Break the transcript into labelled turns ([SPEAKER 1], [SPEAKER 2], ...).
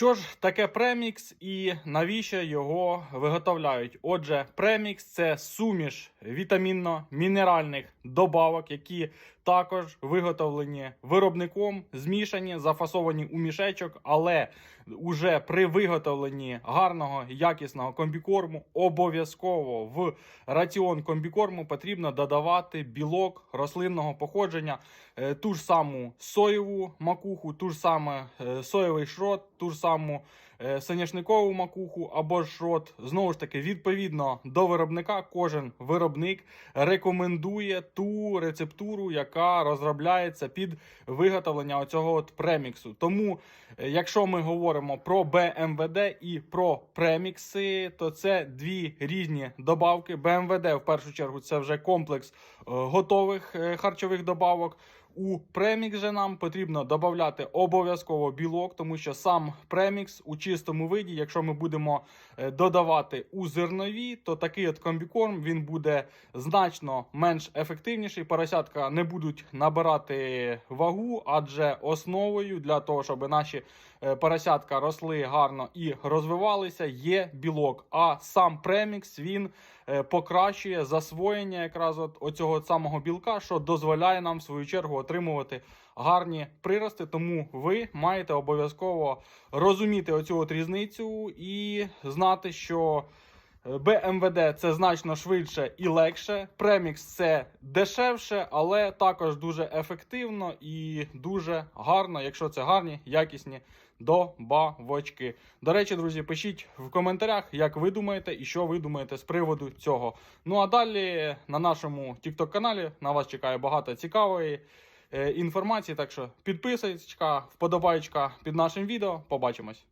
[SPEAKER 1] Що ж таке премікс і навіщо його виготовляють? Отже, премікс це суміш вітамінно-мінеральних добавок, які також виготовлені виробником, змішані, зафасовані у мішечок, але уже при виготовленні гарного якісного комбікорму обов'язково в раціон комбікорму потрібно додавати білок рослинного походження, е, ту ж саму соєву макуху, ту ж саме е, соєвий шрот, ту ж саму е, соняшникову макуху або ж шрот. Знову ж таки, відповідно до виробника, кожен виробник рекомендує ту рецептуру, яка розробляється під виготовлення оцього от преміксу. Тому, е, якщо ми говоримо про БМВД і про премікси, то це дві різні добавки. БМВД в першу чергу це вже комплекс е, готових харчових добавок. У премікс же нам потрібно додати обов'язково білок, тому що сам премікс у чистому виді, якщо ми будемо е, додавати у зернові, то такий от комбікорм він буде значно менш ефективніший. Поросятка не будуть набирати вагу, адже основою для того, щоб наші е, поросятка росли гарно і розвивалися, є білок. А сам премікс він е, покращує засвоєння якраз от оцього самого білка, що дозволяє нам в свою чергу отримувати гарні прирости. Тому ви маєте обов'язково розуміти оцю от різницю і знати, що. е, БМВД це значно швидше і легше. Премікс це дешевше, але також дуже ефективно і дуже гарно, якщо це гарні, якісні добавочки. До речі, друзі, пишіть в коментарях, як ви думаєте і що ви думаєте з приводу цього. Ну а далі на нашому TikTok каналі на вас чекає багато цікавої е, інформації. Так що підписочка, вподобайка під нашим відео. Побачимось.